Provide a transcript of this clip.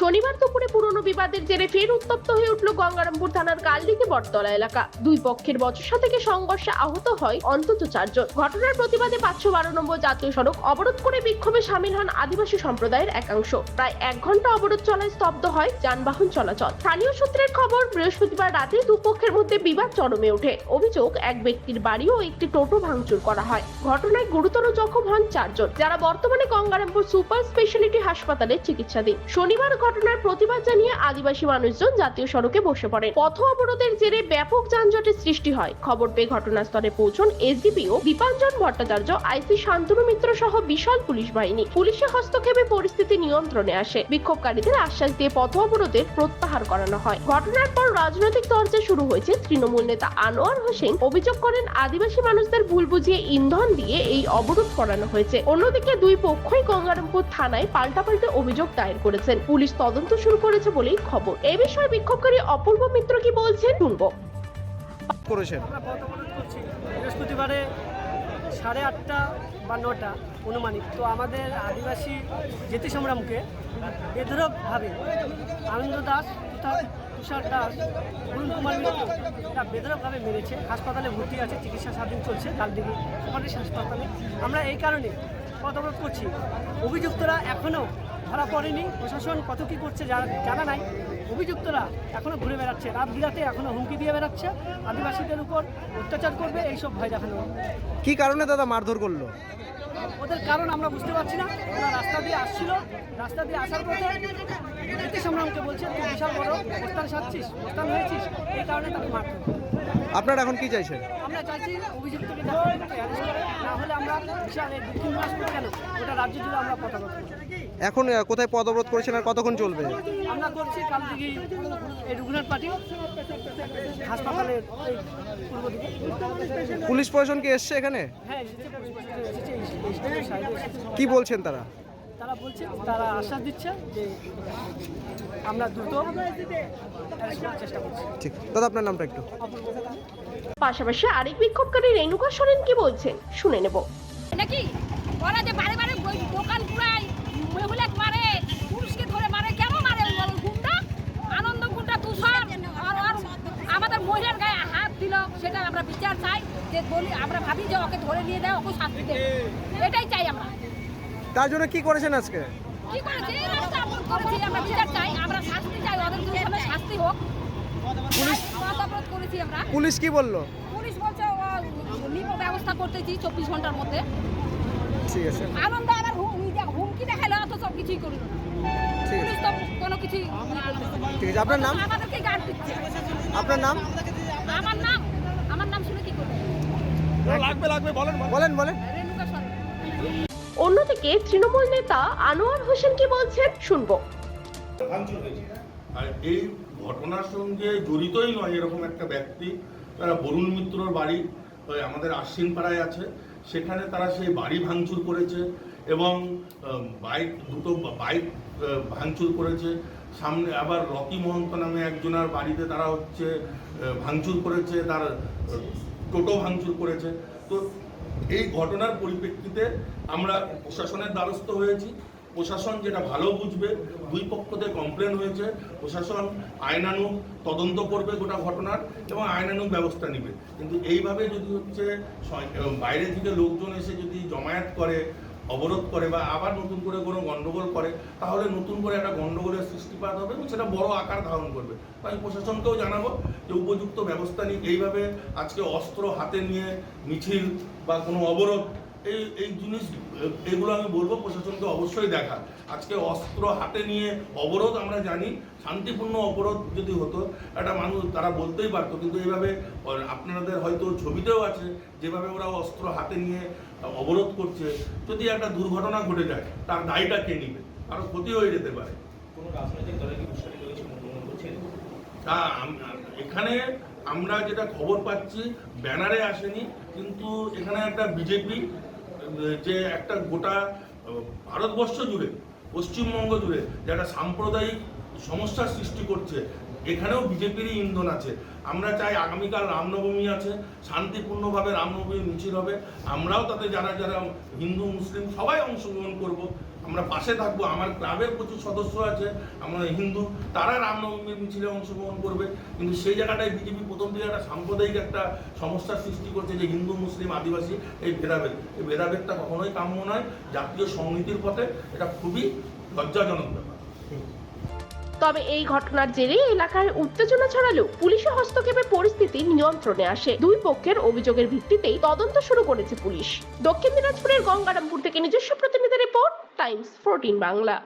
শনিবার দুপুরে পুরনো বিবাদের জেরে ফের উত্তপ্ত হয়ে উঠল গঙ্গারামপুর থানার কালদিঘি বটতলা এলাকা। দুই পক্ষের বচসা থেকে সংঘর্ষে আহত হয় অন্তত চারজন। ঘটনার প্রতিবাদে পাঁচশো বারো নম্বর জাতীয় সড়ক অবরোধ করে বিক্ষোভে সামিল হন আদিবাসী সম্প্রদায়ের একাংশ। প্রায় এক ঘণ্টা অবরোধ চলায় স্তব্ধ হয় যানবাহন চলাচল। স্থানীয় সূত্রের খবর, বৃহস্পতিবার রাতে দুপক্ষের মধ্যে বিবাদ চরমে ওঠে। অভিযোগ, এক ব্যক্তির বাড়ি ও একটি টোটো ভাঙচুর করা হয়। ঘটনায় গুরুতর জখম হন চারজন, যারা বর্তমানে গঙ্গারামপুর সুপার স্পেশালিটি হাসপাতালে চিকিৎসাধীন। শনিবার ঘটনার প্রতিবাদ জানিয়ে আদিবাসী মানুষজন জাতীয় সড়কে বসে পড়েন। পথ অবরোধের জেরে ব্যাপক যানজটের সৃষ্টি হয়। খবর পেয়ে ঘটনাস্থলে পৌঁছন এসডিপিও দীপাঞ্জন ভট্টাচার্য, আইসি শান্তনু মিত্র সহ বিশাল পুলিশ বাহিনী। পুলিশের হস্তক্ষেপে পরিস্থিতি নিয়ন্ত্রণে আসে। বিক্ষোভকারীদের আশ্বাস দিয়ে পথ অবরোধের প্রত্যাহার করানো হয়। ঘটনার পর রাজনৈতিক চর্চা শুরু হয়েছে তৃণমূল নেতা আনোয়ার হোসেন। অভিযোগ করেন, আদিবাসী মানুষদের ভুল বুঝিয়ে ইন্ধন দিয়ে এই অবরোধ করানো হয়েছে। অন্যদিকে দুই পক্ষই গঙ্গারামপুর থানায় পাল্টাপাল্টি অভিযোগ দায়ের করেছেন। পুলিশ তদন্ত শুরু করেছে বলেই খবর। এ বিষয়ে বিক্ষোভকারী অপূর্ব মিত্র কি বলছেন শুনব। করেছেন। বৃহস্পতিবারে সাড়ে আটটা বা নটা অনুমানিক। তো আমাদের আদিবাসী জাতি সংগ্রামকে বেধরকভাবে আনন্দ দাস তথা তুষার দাস অরুণ কুমার মিত্র এরা বেধরকভাবে মেরেছে। হাসপাতালে ভর্তি আছে চিকিৎসা স্বাধীন চলছে কালদিঘি সুপারিশ হাসপাতালে। আমরা এই কারণে পথ অবরোধ করছি। অভিযুক্তরা এখনও ধরা পড়েনি। প্রশাসন কত কী করছে জানা নাই। অভিযুক্তরা এখনও ঘুরে বেড়াচ্ছে। রাত বিরাতে এখনও হুমকি দিয়ে বেড়াচ্ছে। আদিবাসীদের উপর অত্যাচার করবে এইসব ভয় দেখানো। কি কারণে দাদা মারধর করল? ওদের কারণ আমরা বুঝতে পারছি না। ওরা রাস্তা দিয়ে আসছিল। রাস্তা দিয়ে আসার পথে নীতি সংগ্রামকে বলছে তুই বিশাল বড় প্রস্থান সাজছিস প্রস্থান হয়েছিস এই কারণে তাকে মারতে আপনারা এখন কি চাইছেন? আমরা চাইছি অভিযুক্তকে যাতে অ্যারেস্ট করে না হলে আমরা বিশাল এই দক্ষিণ দিনাজপুর কেন? গোটা রাজ্য জুড়ে আমরা পতাকা এখন কোথায় পদ অবরোধ করেছেন আর কতক্ষণ চলবে? আমরা করছি কাল থেকে এই রঘুনাথ পার্টি হাসপাতালের পূর্ব দিকে। পুলিশ প্রশাসন কি এসছে এখানে? হ্যাঁ কি বলছেন তারা? তারা বলছে তারা আশ্বাস দিচ্ছে যে আমরা দ্রুত চেষ্টা করছি। ঠিক। দাদা আপনার নামটা একটু। পাশাপাশি আরেক বিক্ষোভকারী রেণুকা সোরেন কি বলছেন শুনে নেব। নাকি? ওরা যে বারে বারে দোকান মহিলা মারে পুরুষকে ধরে মারে কেন মারে গুন্ডা? আনন্দ গুন্ডা তুষার। আর আর আমাদের মহিলার গায়ে হাত দিল সেটা আমরা বিচার চাই যে বলি আমরা ভাবি যে ওকে ধরে নিয়ে দেয় ওকে শাস্তি দেয় এটাই তার জন্য কি করেছেন আজকে? কি করেছি? এই রাস্তা অবরোধ করেছি আমরা বিচার চাই আমরা শাস্তি চাই ওদের শাস্তি হোক। পুলিশ করেছি আমরা। পুলিশ কি বলল? পুলিশ বলছে ও নিব ব্যবস্থা করতেছি চব্বিশ ঘণ্টার মধ্যে। ঠিক আছে। আনন্দ আবার হুমকি দেখালে সব কিছুই পুলিশ তো কোনো কিছুই ঠিক আছে আপনার নাম? আমাদেরকে গার্ড দিচ্ছে। আপনার নাম? আমার নাম আমার নাম শুনে কি করবে? বলেন বলেন। রেণুকা সরেন অন্যদিকে তৃণমূল নেতা আনোয়ার হোসেন কি বলছেন শুনব। আর এই ঘটনার সঙ্গে জড়িতই নয় এরকম একটা ব্যক্তি, তারা বরুণ মিত্রর বাড়ি আমাদের আশ্বিন পাড়ায় আছে, সেখানে তারা সেই বাড়ি ভাঙচুর করেছে এবং বাইক, দুটো বাইক ভাঙচুর করেছে। সামনে আবার রকি মহন্ত নামে একজনের বাড়িতে তারা হচ্ছে ভাঙচুর করেছে, তার টোটো ভাঙচুর করেছে। তো এই ঘটনার পরিপ্রেক্ষিতে আমরা প্রশাসনের দ্বারস্থ হয়েছি। প্রশাসন যেটা ভালো বুঝবে, দুই পক্ষতে কমপ্লেন হয়েছে। প্রশাসন আইনানুগ তদন্ত করবে গোটা ঘটনার এবং আইনানুগ ব্যবস্থা নেবে। কিন্তু এইভাবে যদি হচ্ছে বাইরে থেকে লোকজন এসে যদি জমায়েত করে অবরোধ করে বা আবার নতুন করে কোনো গণ্ডগোল করে, তাহলে নতুন করে একটা গণ্ডগোলের সৃষ্টিপাত হবে এবং সেটা বড় আকার ধারণ করবে। তো আমি প্রশাসনকেও জানাব যে উপযুক্ত ব্যবস্থা নিক। এইভাবে আজকে অস্ত্র হাতে নিয়ে মিছিল বা কোনো অবরোধ, এই এই জিনিস, এগুলো আমি বলব, প্রশাসনকে অবশ্যই দেখা আজকে অস্ত্র হাতে নিয়ে অবরোধ আমরা জানি, শান্তিপূর্ণ অবরোধ যদি হতো, একটা মানুষ, তারা বলতেই পারতো, কিন্তু এইভাবে, আপনাদের হয়তো ছবিতেও আছে, যেভাবে ওরা অস্ত্র হাতে নিয়ে অবরোধ করছে যদি একটা দুর্ঘটনা ঘটে যায় তার দায়টা কে নিবে? আরও ক্ষতি হয়ে যেতে পারে। তা এখানে আমরা যেটা খবর পাচ্ছি ব্যানারে আসেনি কিন্তু এখানে একটা বিজেপি যে একটা গোটা ভারতবর্ষ জুড়ে পশ্চিমবঙ্গ জুড়ে যে একটা সাম্প্রদায়িক সমস্যার সৃষ্টি করছে এখানেও বিজেপিরই ইন্ধন আছে। আমরা চাই আগামীকাল রামনবমী আছে, শান্তিপূর্ণভাবে রামনবমী মিছিল হবে। আমরাও তাতে যারা যারা হিন্দু, মুসলিম সবাই অংশগ্রহণ করব। আমরা পাশে থাকব, আমার ক্লাবের প্রচুর সদস্য আছে, আমরা হিন্দু, তারা রামনবমীর মিছিলে অংশগ্রহণ করবে। কিন্তু সেই জায়গাটায় বিজেপি প্রথম দিকে একটা সাম্প্রদায়িক একটা সমস্যার সৃষ্টি করছে যে হিন্দু, মুসলিম, আদিবাসী এই ভেদাভেদ। এই ভেদাভেদটা কখনোই কাম্য নয়। জাতীয় সংহতির পথে এটা খুবই লজ্জাজনক ব্যাপার। তবে এই ঘটনার জেরে এলাকায় উত্তেজনা ছড়ালেও পুলিশের হস্তক্ষেপে পরিস্থিতি নিয়ন্ত্রণে আসে। দুই পক্ষের অভিযোগের ভিত্তিতেই তদন্ত শুরু করেছে পুলিশ। দক্ষিণ দিনাজপুরের গঙ্গারামপুর থেকে নিজস্ব প্রতিনিধি রিপোর্ট, টাইমস ফোরটিন বাংলা।